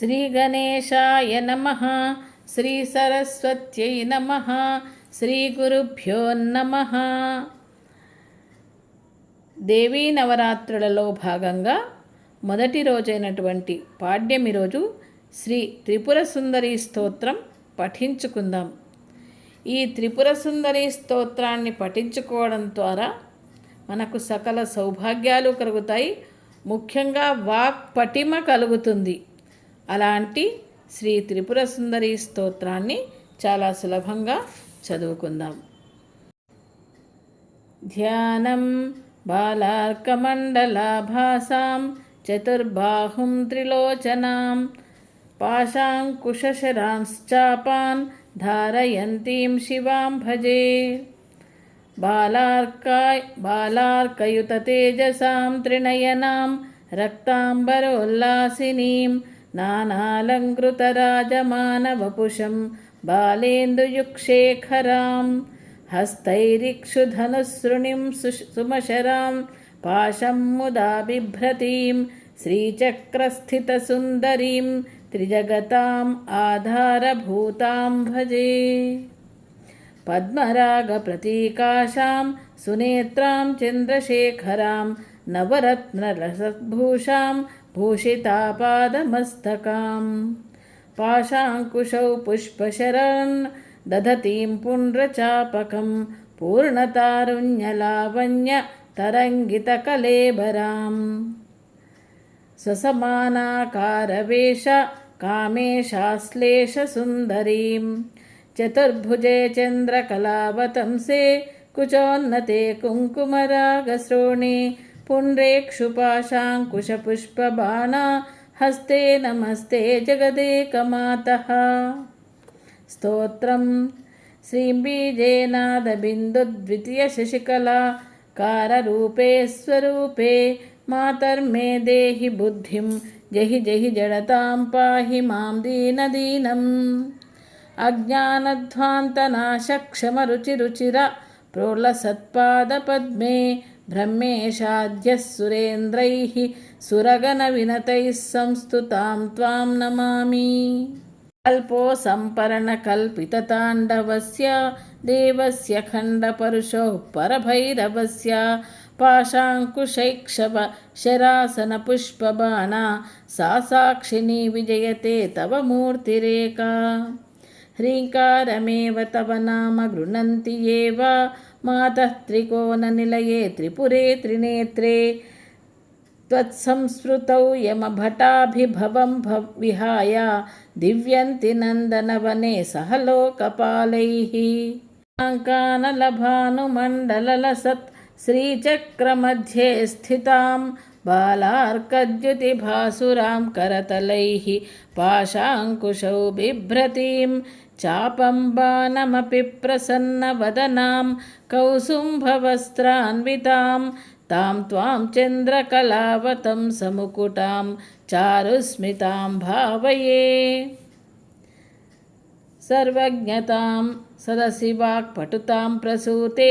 శ్రీగణేశాయ నమ. శ్రీ సరస్వత్యై నమ. శ్రీ గురుభ్యో నమ. దేవీ నవరాత్రులలో భాగంగా మొదటి రోజైనటువంటి పాడ్యమి రోజు శ్రీ త్రిపుర సుందరి స్తోత్రం పఠించుకుందాం. ఈ త్రిపుర సుందరి స్తోత్రాన్ని పఠించుకోవడం ద్వారా మనకు సకల సౌభాగ్యాలు కలుగుతాయి. ముఖ్యంగా వాక్ పటిమ కలుగుతుంది. అలాంటి శ్రీ త్రిపుర సుందరి స్తోత్రాన్ని చాలా సులభంగా చదువుకుందాం. ధ్యానం బాలార్కమండలాభాసాం చతుర్బాహుం త్రిలోచనాం పాశాంకుశరాంశ్చాపాన్ ధారయంతీం శివాం భజే. బాలార్కాయ్ बालार्कयुततेजसां త్రినయనాం రక్తాంబరోల్లాసినీం नानालङ्कृतराजमानवपुषं बालेन्दुयुक्षेखरां हस्तैरिक्षुधनुसृणिं सु सुमशरां पाशं मुदा बिभ्रतीं श्रीचक्रस्थितसुन्दरीं त्रिजगताम् आधारभूतां भजे पद्मरागप्रतीकाशां सुनेत्रां चन्द्रशेखरां नवरत्नरसद्भूषां भूषितापादमस्तकां पाशाङ्कुशौ पुष्पशरन् दधतीं पुण्ड्रचापकं पूर्णतारुण्यलावण्यतरङ्गितकलेबराम् स्वसमानाकारवेश कामेशाश्लेषसुन्दरीं चतुर्भुजे चन्द्रकलावतंसे कुचोन्नते कुङ्कुमरागश्रोणे पुण्ड्रेक्षुपाशाङ्कुशपुष्पबाणा हस्ते नमस्ते जगदेकमातः स्तोत्रं श्रीबीजेनादबिन्दुद्वितीयशशिकला काररूपे स्वरूपे मातर्मे देहि बुद्धिं जहि जहि जडतां पाहि मां दीनदीनम् अज्ञानध्वान्तनाशक्षमरुचिरुचिर प्रोल्लसत्पादपद्मे ब्रह्मेशाद्यः सुरेन्द्रैः सुरगणविनतैः संस्तुतां त्वां नमामि कल्पो सम्परणकल्पितताण्डवस्य देवस्य खण्डपरुषोः परभैरवस्य पाशाङ्कुशैक्षव शरासनपुष्पबाणा सा साक्षिणी विजयते तव मूर्तिरेका ह्रीङ्कारमेव तव नाम गृह्णन्ति एव मातः त्रिकोणनिलये त्रिपुरे त्रिनेत्रे त्वत्संस्मृतौ यमभटाभिभवं भव विहाय दिव्यन्ति नन्दनवने सह लोकपालैः काङ्कानलभानुमण्डललसत् श्रीचक्रमध्ये स्थितां बालार्कद्युतिभासुरां करतलैः पाशाङ्कुशौ बिभ्रतीं चापं बाणमपि प्रसन्नवदनां कौसुम्भवस्त्रान्वितां तां त्वां चन्द्रकलावतं समुकुटां चारुस्मितां भावये सर्वज्ञतां सदसि वाक्पटुतां प्रसूते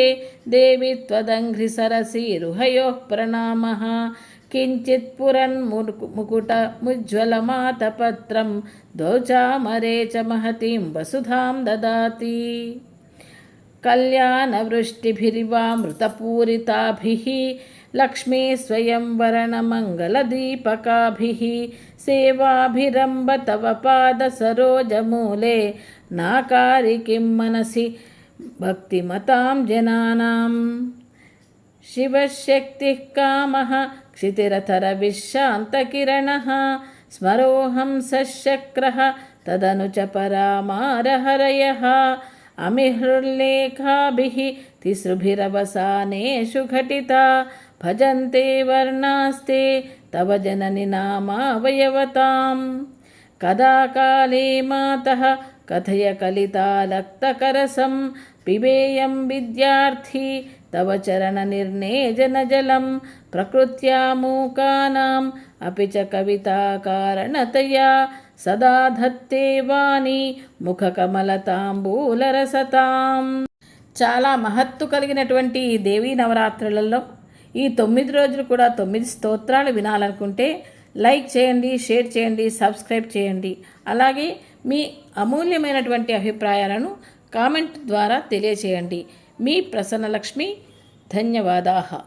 देवि त्वदङ्घ्रिसरसीरुहयोः प्रणामः किञ्चित् पुरन्मुकुटमुज्ज्वलमातपत्रं द्वौचामरे च महतीं वसुधां ददाति। कल्याणवृष्टिभिरिवामृतपूरिताभिः लक्ष्मी स्वयंवरणमङ्गलदीपकाभिः सेवाभिरम्ब तव पादसरोजमूले, नाकारि किं मनसि भक्तिमतां जनानां शिवशक्तिः कामः क्षितिरथरविश्रान्तकिरणः, स्मरोऽहं सशक्रः, तदनु च परामारहरयः। अमिहृल्लेखाभिः तिसृभिरवसानेषु घटिता, भजन्ते वर्णास्ते, तव जननि नामावयवतां कदा काले मातः कथय कलितालक्तकरसं, पिबेयं विद्यार्थी तव चरणनिर्नेजनजलं प्रकृत्या मूकानाम् अपि च कविताकारणतया सदा धत्ते वाणी ముఖకమలతాంబూలరసతాం చాలా మహత్తు కలిగినటువంటి ఈ దేవీ నవరాత్రులలో ఈ తొమ్మిది రోజులు కూడా తొమ్మిది స్తోత్రాలు వినాలనుకుంటే లైక్ చేయండి షేర్ చేయండి సబ్స్క్రైబ్ చేయండి అలాగే మీ అమూల్యమైనటువంటి అభిప్రాయాలను కామెంట్ ద్వారా తెలియచేయండి మీ ప్రసన్నలక్ష్మి ధన్యవాదాలు